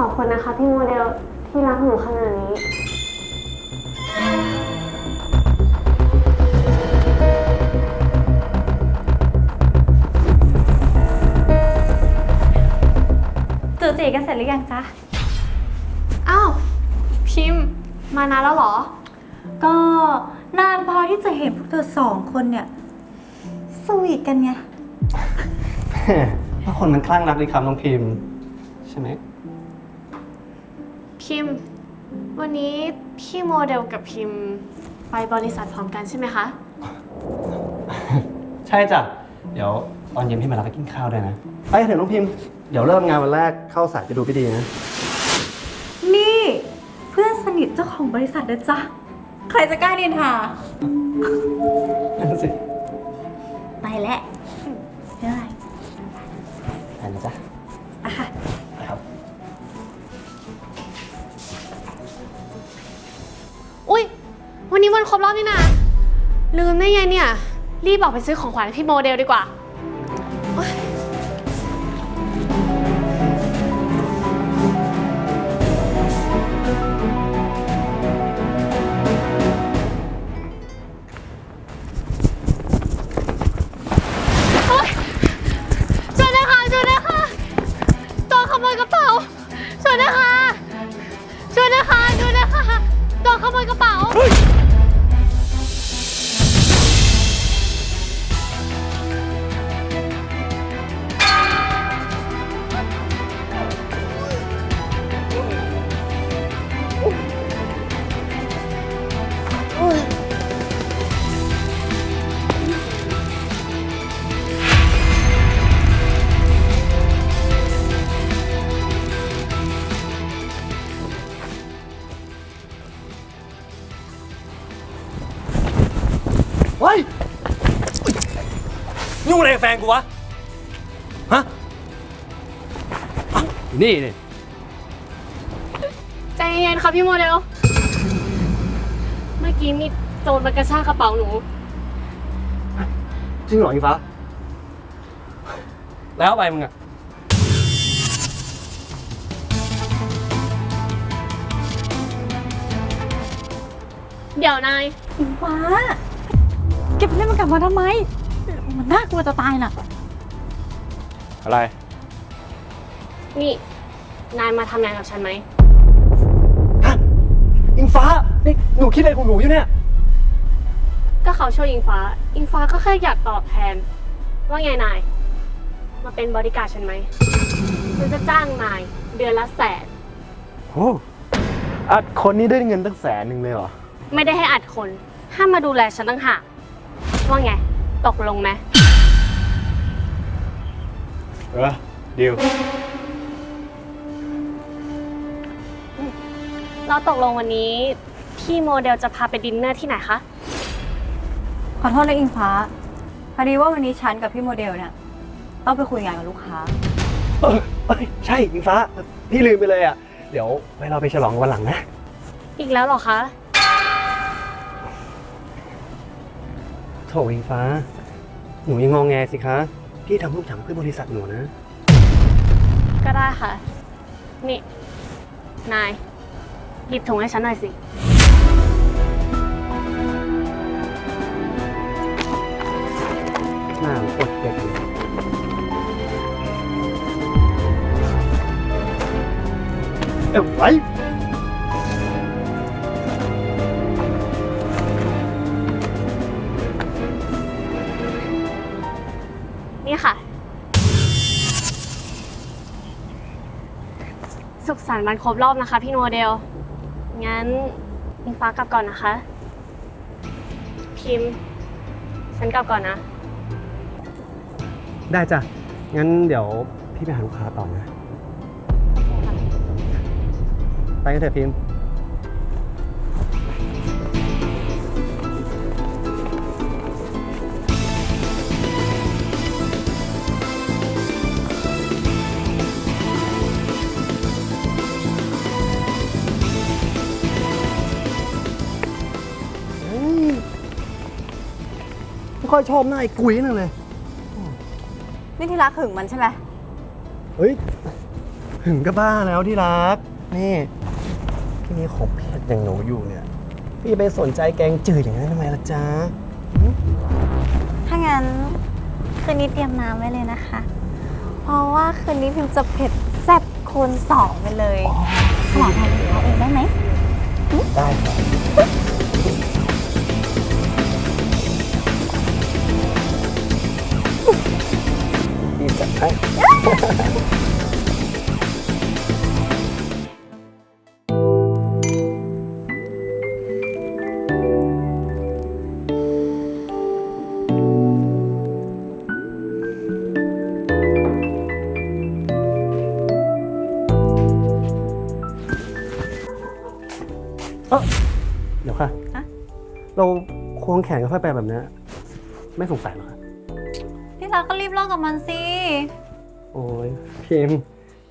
ขอบคุณนะคะพี่โมเดลที่รักหนูขนาดนี้ จูจีกันเสร็จหรือยังจ๊ะ อ้าว พิมพ์ มานานแล้วเหรอ ก็นานพอที่จะเห็นพวกเธอสองคนเนี่ย สวีทกันไงเพราะคนมันคลั่งรักดีครับน้องพิมพ์ ใช่ไหม พิมพ์ วันนี้พี่โมเดลกับพิมพ์ไปบริษัทพร้อมกันใช่ไหมคะ ใช่จ้ะ เดี๋ยวตอนเย็นพี่มารับไปกินข้าวด้วยนะ ไปเถอะน้องพิมพ์ เดี๋ยวเริ่มงานวันแรกเข้าสายจะดูพี่ดีนะ นี่เพื่อนสนิทเจ้าของบริษัทนะจ๊ะ ใครจะกล้าเดินทานั่นสิ ไปแล้ว วันครบรอบนี่นะลืมได้ไงเนี่ย รีบออกไปซื้อของขวัญให้พี่โมเดลดีกว่า ยุ่งอะไรกับแฟนกูวะฮะอะนี่นี่ใจเย็นๆค่ะพี่โมเดล เมื่อกี้มีโจรมากระชากกระเป๋าหนู จริงเหรออิงฟ้า แล้วไปมึงอะเดี๋ยวนายอิงฟ้า เก็บเล่นมันกลับมาทำไม มันน่ากลัวจะตายน่ะ อะไร นี่ นายมาทำงานกับฉันไหม ฮะอิงฟ้า นี่ หนูคิดอะไรของหนูอยู่เนี่ย ก็เขาช่วยอิงฟ้า อิงฟ้าก็แค่อยากตอบแทน ว่าไงนาย มาเป็นบริการดฉันไหม ฉันจะจ้างนาย เดือนละแสน โอ้อัดคนนี้ได้เงินตั้งแสนหนึ่งเลยเหรอ ไม่ได้ให้อัดคน ห้ามมาดูแลฉันตั้งหากว่าไง ตกลงไหม เออดิวเราตกลงวันนี้ พี่โมเดลจะพาไปดินเนอร์ที่ไหนคะ ขอโทษนะอิงฟ้า พอดีว่าวันนี้ฉันกับพี่โมเดลเนี่ยต้องไปคุยงานกับลูกค้า เออเอ้ยใช่อิงฟ้า พี่ลืมไปเลยอะ เดี๋ยวไว้เราไปฉลองวันหลังนะ อีกแล้วเหรอคะ ถอิงฟ้า หนูยังงองแงสิคะ พี่ทำทุกอย่างเพื่อบริษัทหนูนะ ก็ได้ค่ะ นี่ นายหยิบถุงให้ฉันหน่อยสิ หน้าโคตรเด็กเลยเอ้ยไว้ สุขสันต์วันครบรอบนะคะ พี่โมเดล งั้นอิงฟ้ากลับก่อนนะคะ พิมพ์ ฉันกลับก่อนนะ ได้จ้ะ งั้นเดี๋ยวพี่ไปหาลูกค้าต่อนะ ไปกันเถอะพิมพ์ ค่อยชอบหน้าไอ้กุ้ยนั่นเลย นี่ที่รักหึงมันใช่ไหมเฮ้ยถึงก็บ้าแล้วที่รัก นี่พี่มีขบเพชรอย่างหนูอยู่เนี่ย พี่ไปสนใจแกงจืดอย่างนั้นทำไมล่ะจ๊ะถ้างั้นคืนนี้เตรียมน้ำไว้เลยนะคะ เพราะว่าคืนนี้พิมจะเผ็ดแซ่บคูณสองไปเลยขนาดทำเองเองได้ไหม ได้ครับ เอ้อเดี๋ยวค่ะ ฮะ เราควงแขนกันค่อยไปแบบเนี้ยไม่สงสัยเหรอคะ พี่รักก็รีบเลิกกับมันสิโอ้ย พิมพ์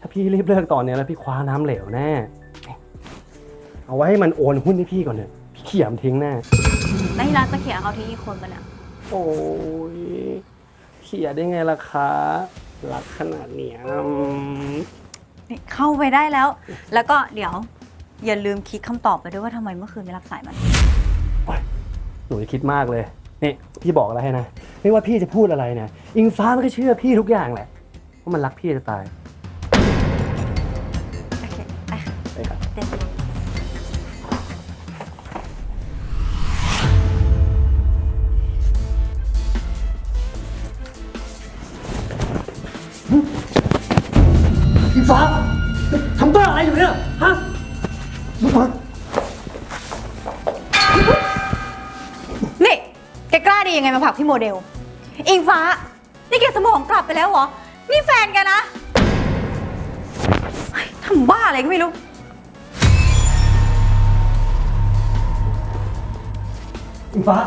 ถ้าพี่รีบเลิกตอนเนี้ยแล้วพี่คว้าน้ำเหลวแน่ เอาไว้ให้มันโอนหุ้นให้พี่ก่อนเนี่ยพี่เขี่ยมนทิ้งแน่ แล้วพี่รักจะเขียนเขาที่อีกคนปะเนี่ยโอ้ยเขี่ยได้ไงล่ะคะรักขนาดเนี้ยอืมนี่เข้าไปได้แล้ว แล้วก็เดี๋ยว อย่าลืมคิดคำตอบไปด้วยว่าทำไมเมื่อคืนไม่รับสายมัน หนูจะคิดมากเลย นี่ พี่บอกอะไรให้นะ ไม่ว่าพี่จะพูดอะไรเนี่ย อิงฟ้ามันก็เชื่อพี่ทุกอย่างแหละว่า มันรักพี่จะตาย โอเคไปค่ะไปครับเต็มอิงฟ้าทำบ้าอะไรอยู่เนี่ยฮะอิงฟ้านี่แกกล้าดียังไงมาผลักพี่โมเดล อิงฟ้า นี่แกสมองกลับไปแล้วเหรอ นี่แฟนแกันนะเฮ้ยทำบ้าอะไรก็ไม่รู้อิงฟ้า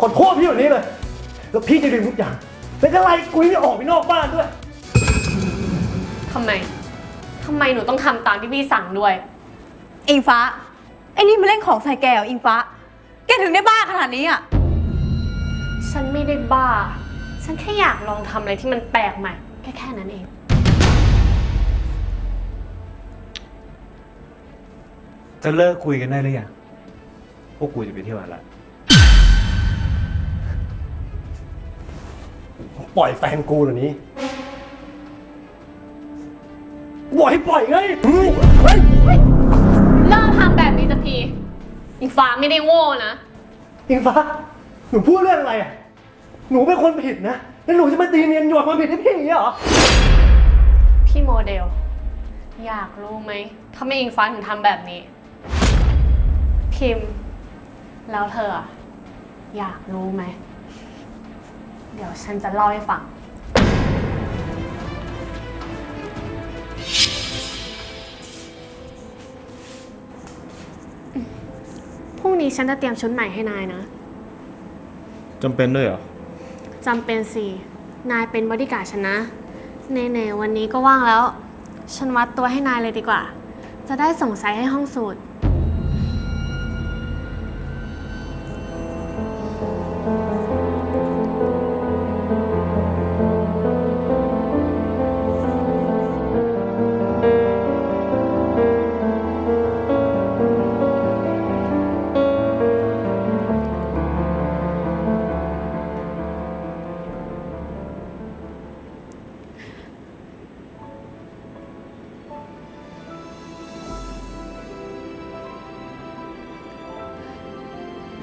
ขอโทษพี่แบบนี้เลย แล้วพี่จะลืมทุกอย่าง แล้วก็ไล่กุ้ยไม่ออกไปนอกบ้านด้วย ทำไม ทำไมหนูต้องทำตามที่พี่สั่งด้วย อิงฟ้า ไอ้นี่มาเล่นของใส่แกเหรออิงฟ้า แกถึงได้บ้าขนาดนี้อะ ฉันไม่ได้บ้า ฉันแค่อยากลองทำอะไรที่มันแปลกใหม่ แค่แค่นั้นเอง จะเลิกคุยกันได้หรือยัง พวกกูจะไปเที่ยวกันละ ปล่อยแฟนกูเหล่านี้ บอกให้ปล่อยไงเฮ้ยเฮ้ยเลิกทำแบบนี้สักทีอีฟ้าไม่ได้โง่นะ อิงฟ้าหนูพูดเรื่องอะไรอะหนูเป็นคนผิดนะแล้วหนูจะมาตีเนียนโยนความผิดให้พี่อย่างเงี้ยเหรอพี่โมเดล อยากรู้ไหมทำไมอิงฟ้าถึงทำแบบนี้ พิมพ์ แล้วเธออะอยากรู้ไหม เดี๋ยวฉันจะเล่าให้ฟัง นี้ฉันจะเตรียมชุดใหม่ให้นายนะจำเป็นด้วยเหรอ จำเป็นสิ นายเป็นบอดี้การ์ดฉันนะเน่ๆวันนี้ก็ว่างแล้ว ฉันวัดตัวให้นายเลยดีกว่า จะได้ส่งไซส์ให้ห้องสูตร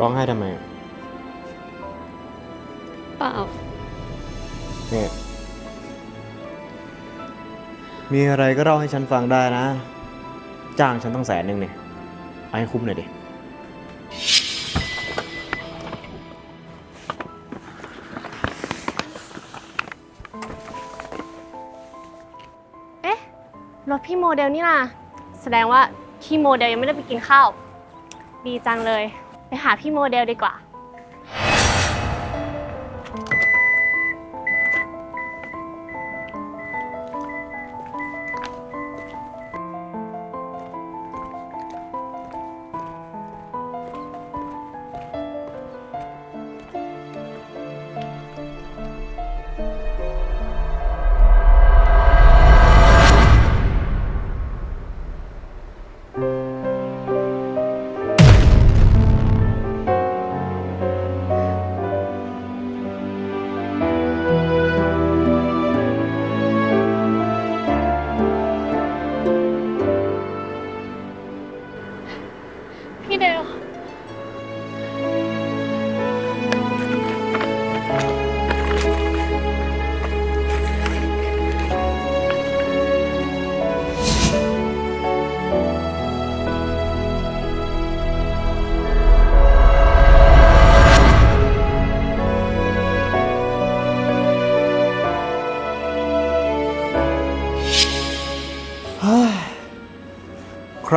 ร้องไห้ทำไมเปล่า เนี่ยมีอะไรก็เล่าให้ฉันฟังได้นะ จ้างฉันต้องแสนหนึ่งเนี่ยเอาให้คุ้มหน่อยดิ เอ๊ะ รถพี่โมเดลนี่ล่ะแสดงว่าพี่โมเดลยังไม่ได้ไปกินข้าว ดีจังเลย ไปหาพี่โมเดลดีกว่า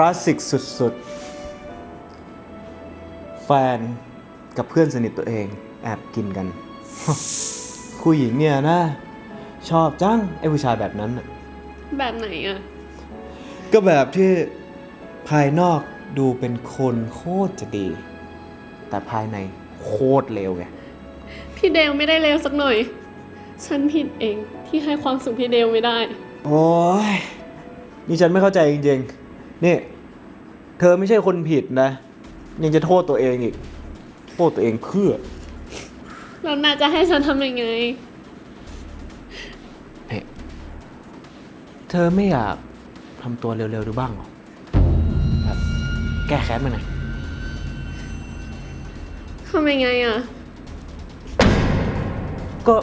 าสสิกสุดๆ แฟนกับเพื่อนสนิทตัวเองแอบกินกันผู้หญิงเนี่ยนะ ชอบจัง ไอ้ผู้ชายแบบนั้นน่ะแบบไหนอะก็แบบที่ภายนอกดูเป็นคนโคตรจะดี แต่ภายในโคตรเลวไง พี่เดลไม่ได้เลวสักหน่อย ฉันผิดเองที่ให้ความสุขพี่เดลไม่ได้ โอ้ยนี่ฉันไม่เข้าใจจริงๆ นี่เธอไม่ใช่คนผิดนะ ยังจะโทษตัวเองอีก โทษตัวเองเพื่อแล้วนาจะให้ฉันทำยังไงเฮ้เธอไม่อยากทำตัวเร็วๆดูบ้างเหรอแบบแก้แค้นมันหน่อยทำยังไงอะก็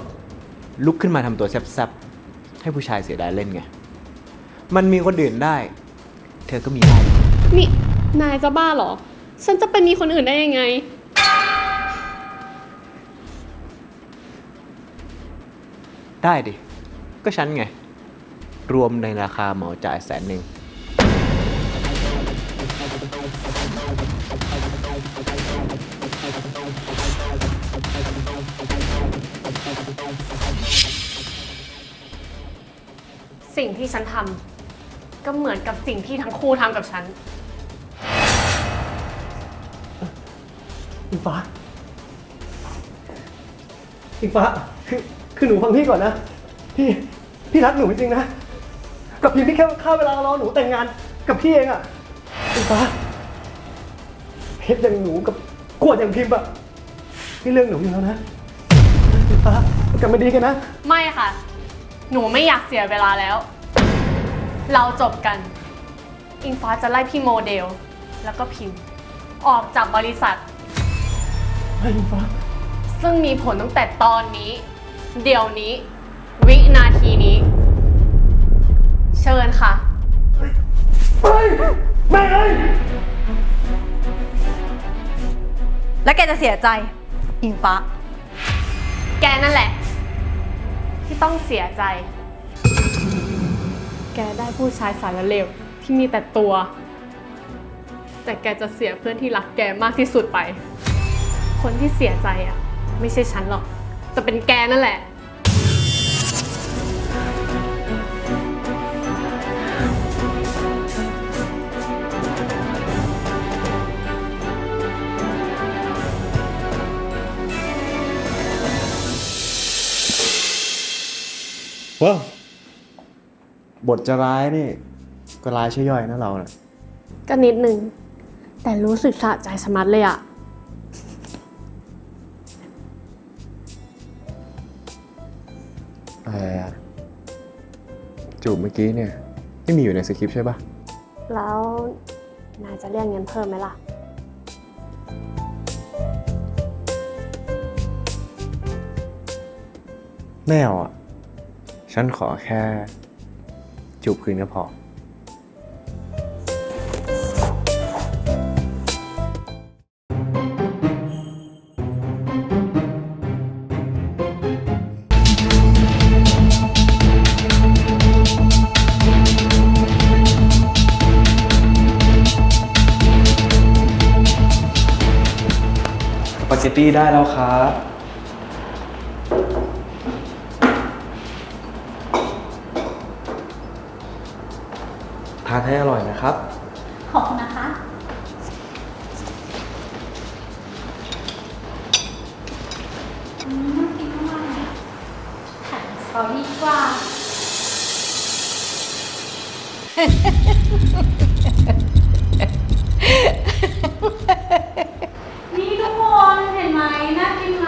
ลุกขึ้นมาทำตัวแซ่บๆให้ผู้ชายเสียดายเล่นไง มันมีคนอื่นได้ เธอก็มีได้นี่นายจะบ้าเหรอ ฉันจะไปมีคนอื่นได้ยังไง ได้ดิ ก็ฉันไง รวมในราคาเหมาจ่ายแสนหนึ่ง สิ่งที่ฉันทำ ก็เหมือนกับสิ่งที่ทั้งคู่ทำกับฉัน อิงฟ้า อิงฟ้า คือ คือหนูฟังพี่ก่อนนะ พี่ พี่รักหนูจริงๆนะ กับพิมพี่แค่ค่าเวลารอหนูแต่งงานกับพี่เองอะอิงฟ้าเพชรอย่างหนูกับกวดอย่างพิมพ์อะพี่เรื่องหนูอยู่แล้วนะอิงฟ้ากลับมาดีกันนะ ไม่ค่ะ หนูไม่อยากเสียเวลาแล้ว เราจบกัน อิงฟ้าจะไล่พี่โมเดล แล้วก็พิมพ์ ออกจากบริษัทอิงฟ้า ซึ่งมีผลตั้งแต่ตอนนี้ เดี๋ยวนี้ วินาทีนี้ เชิญค่ะ เฮ้ยแม่เอ้ยแล้วแกจะเสียใจ อิงฟ้า แกนั่นแหละ ที่ต้องเสียใจ แกได้ผู้ชายสารเลวที่มีแต่ตัว แต่แกจะเสียเพื่อนที่รักแกมากที่สุดไป คนที่เสียใจอะ ไม่ใช่ฉันหรอก แต่เป็นแกนั่นแหละว้าว บทจะร้ายนี่ ก็ร้ายใช่ย่อยนะเราน่ะก็นิดนึง แต่รู้สึกสะใจสมัดเลยอะอะไรอะจูบเมื่อกี้เนี่ยไม่มีอยู่ในสคริปต์ใช่ปะแล้วนายจะเรียกเงินเพิ่มไหมล่ะไม่เอาอะฉันขอแค่ จูบคืนก็พอ สปาเกตตี้ได้แล้วครับานให้อร่อยนะครับ ขอบคุณนะคะ อืมกินมากเลยถ่ายสตอรี่ดีกว่า นี่ทุกคนเห็นไหมน่ากินไหม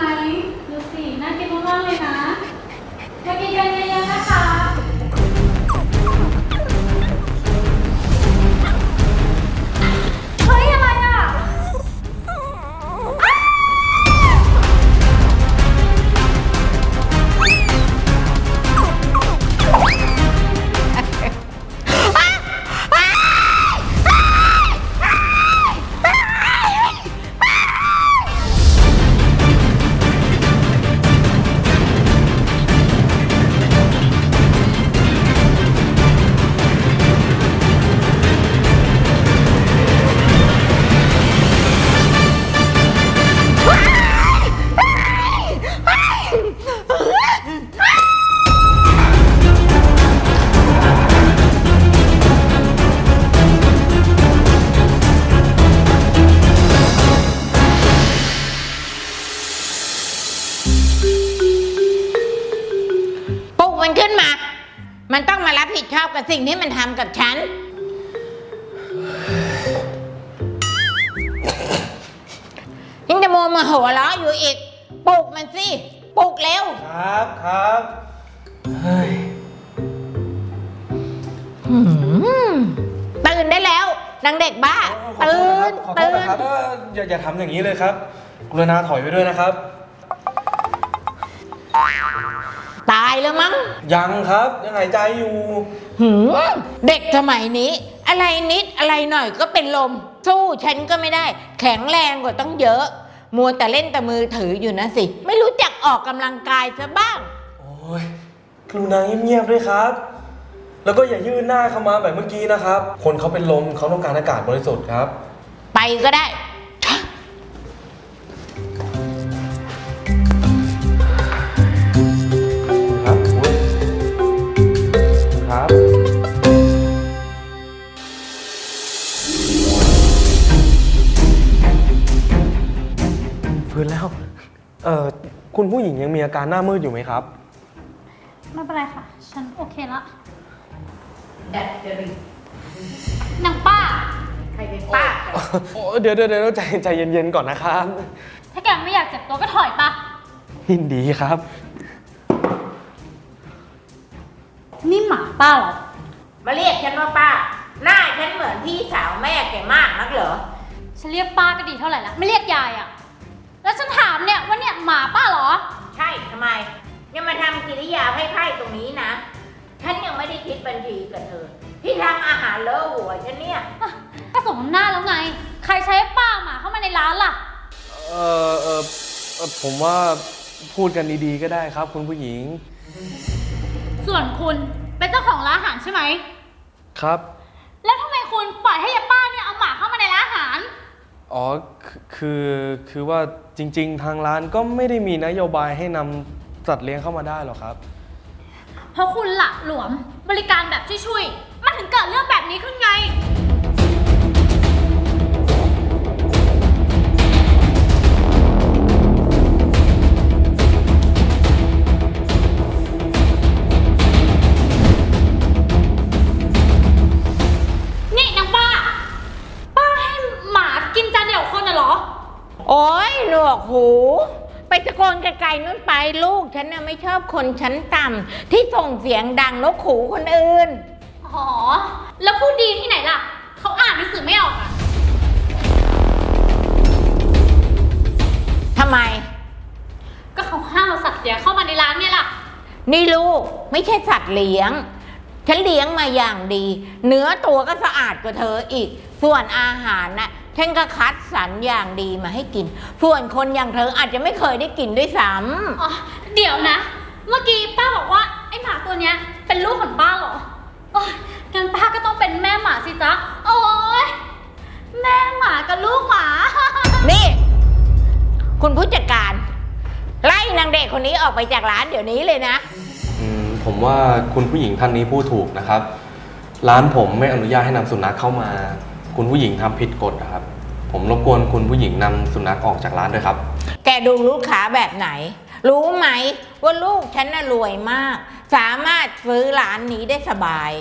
ชอบกับสิ่งที่มันทำกับฉัน ยังจะโมวมาหัวเราะอยู่อีกปลุกมันสิปลุกเร็ว ครับครับเฮ้ยหืมตื่นได้แล้วนางเด็กบ้า ตื่น ขอโทษตื่นะนครับเอออย่าอย่าทำอย่างนี้เลยครับกรุณาถอยไปด้วยนะครับ ตายแล้วมั้ง ยังครับยังหายใจอยู่ หืมเด็กสมัยนี้ อะไรนิดอะไรหน่อยก็เป็นลม สู้ฉันก็ไม่ได้ แข็งแรงกว่าต้องเยอะ มัวแต่เล่นแต่มือถืออยู่นะสิ ไม่รู้จักออกกำลังกายซะบ้าง โอ้ยกรุณาเงียบๆด้วยครับ แล้วก็อย่ายื่นหน้าเข้ามาแบบเมื่อกี้นะครับ คนเขาเป็นลมเขาต้องการอากาศบริสุทธิ์ครับ ไปก็ได้ ฟื้นแล้ว เอ่อคุณผู้หญิงยังมีอาการหน้ามืดอยู่ไหมครับ ไม่เป็นไรค่ะ ฉันโอเคละนางป้า ใครเป็นป้าโอ้เดี๋ยวเดี๋ยวเดี๋ยวใจใจเย็นๆก่อนนะครับ ถ้าแกไม่อยากเจ็บตัวก็ถอยปะยินดีครับ นี่หมาป้าเหรอ มาเรียกฉันว่าป้า หน้าฉันเหมือนพี่สาวแม่แกมากนักเหรอ ฉันเรียกป้าก็ดีเท่าไหร่ละไม่เรียกยายอะ แล้วฉันถามเนี่ยว่าเนี่ยหมาป้าเหรอ ใช่ทำไมยังมาทำกิริยาไพร่ๆตรงนี้นะ ฉันยังไม่ได้คิดบัญชีกับเธอ ที่ทำอาหารเลอะหัวฉันเนี่ยอะก็สมน้ำหน้าแล้วไง ใครใช้ป้าหมาเข้ามาในร้านล่ะ เอ่อเอ่อเอ่อผมว่าพูดกันดีๆก็ได้ครับ คุณผู้หญิงส่วนคุณเป็นเจ้าของร้านอาหารใช่ไหม ครับ แล้วทำไมคุณปล่อยให้ยายป้าเนี่ยเอาหมาเข้ามาในร้านอาหาร อ๋อ คือคือว่าจริง ๆ ทางร้านก็ไม่ได้มีนโยบายให้นำสัตว์เลี้ยงเข้ามาได้หรอกครับ เพราะคุณหละหลวมบริการแบบช่วยๆมันถึงเกิดเรื่องแบบนี้ขึ้นไง โอ้ยหนวกหู ไปตะโกนไกลๆนู่นไปลูก ฉันน่ะไม่ชอบคนชั้นต่ำที่ส่งเสียงดังนกขู่คนอื่น อ๋อ แล้วพูดดีที่ไหนล่ะ เขาอ่านหนังสือไม่ออกอะทำไม ก็เขาห้ามเอาสัตว์เลี้ยงเข้ามาในร้านเนี่ยล่ะ นี่ลูกไม่ใช่สัตว์เลี้ยง ฉันเลี้ยงมาอย่างดี เนื้อตัวก็สะอาดกว่าเธออีก ส่วนอาหารน่ะ ฉันก็คัดสรรอย่างดีมาให้กินส่วนคนอย่างเธออาจจะไม่เคยได้กินด้วยซ้อ๋อเดี๋ยวนะ เมื่อกี้ป้าบอกว่าไอ้หมาตัวเนี้ยเป็นลูกของป้าเหรอโอ้ยงั้นป้าก็ต้องเป็นแม่หมาสิจ๊ะ โอ้ยแม่หมากับลูกหมาำนี่ คุณผู้จัดการ ไล่นางเด็กคนนี้ออกไปจากร้านเดี๋ยวนี้เลยนะ อืมผมว่าคุณผู้หญิงท่านนี้พูดถูกนะครับ ร้านผมไม่อนุญาตให้นำสุนัขเข้ามา คุณผู้หญิงทำผิดกฎนะครับ ผมรบกวนคุณผู้หญิงนำสุนัขออกจากร้านด้วยครับ แกดูลูกค้าแบบไหน รู้ไหมว่าลูกฉันน่ะรวยมาก สามารถซื้อร้านนี้ได้สบาย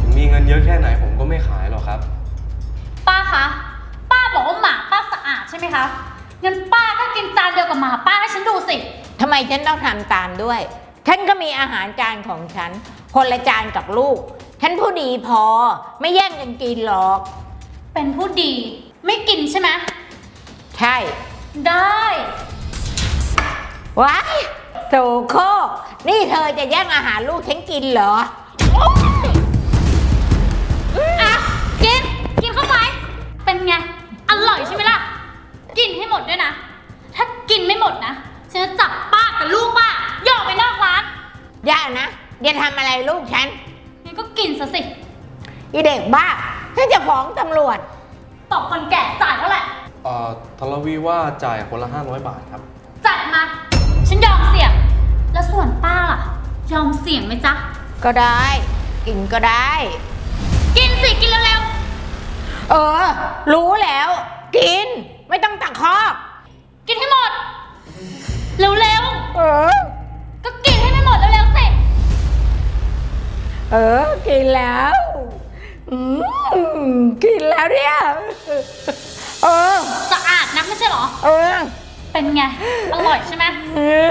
ถึงมีเงินเยอะแค่ไหนผมก็ไม่ขายหรอกครับ ป้าคะ ป้าบอกว่าหมาป้าสะอาดใช่ไหมคะงั้นป้าก็กินจานเดียวกับหมาป้าให้ฉันดูสิ ทำไมฉันต้องทำตามด้วย ฉันก็มีอาหารจานของฉัน คนละจานกับลูก ฉันผู้ดีพอไม่แย่งกันกินหรอก เป็นผู้ดี ไม่กินใช่ไหมใช่ได้ ว้ายโสโครกนี่เธอจะแย่งอาหารลูกฉันกินเหรอ อะ กิน กินเข้าไป เป็นไง อร่อยใช่ไหมล่ะ กินให้หมดด้วยนะ ถ้ากินไม่หมดนะฉันจะจับป้ากับลูกป้าย่อไปนอกร้านอย่านะอย่าทำอะไรลูกฉันงั้นก็กินซะสิ อีเด็กบ้า ฉันจะฟ้องตำรวจตอบคนแก่จ่ายเท่าไหร่เอ่อทรวีว่าจ่ายคนละ 500 บาทครับ จัดมา ฉันยอมเสี่ยง แล้วส่วนป้าล่ะ ยอมเสี่ยงไหมจ๊ะ ก็ได้ กินก็ได้ กินสิ กินเร็วเออ รู้แล้ว กิน ไม่ต้องตะคอกๆ กินให้หมด เร็วเออ ๆ ก็กินให้ไม่หมดเร็วๆสิกินแล้ว อืมกินแล้วเนี่ย เออ สะอาดนักไม่ใช่เหรอ เออ เป็นไง อร่อยใช่ไหม เออ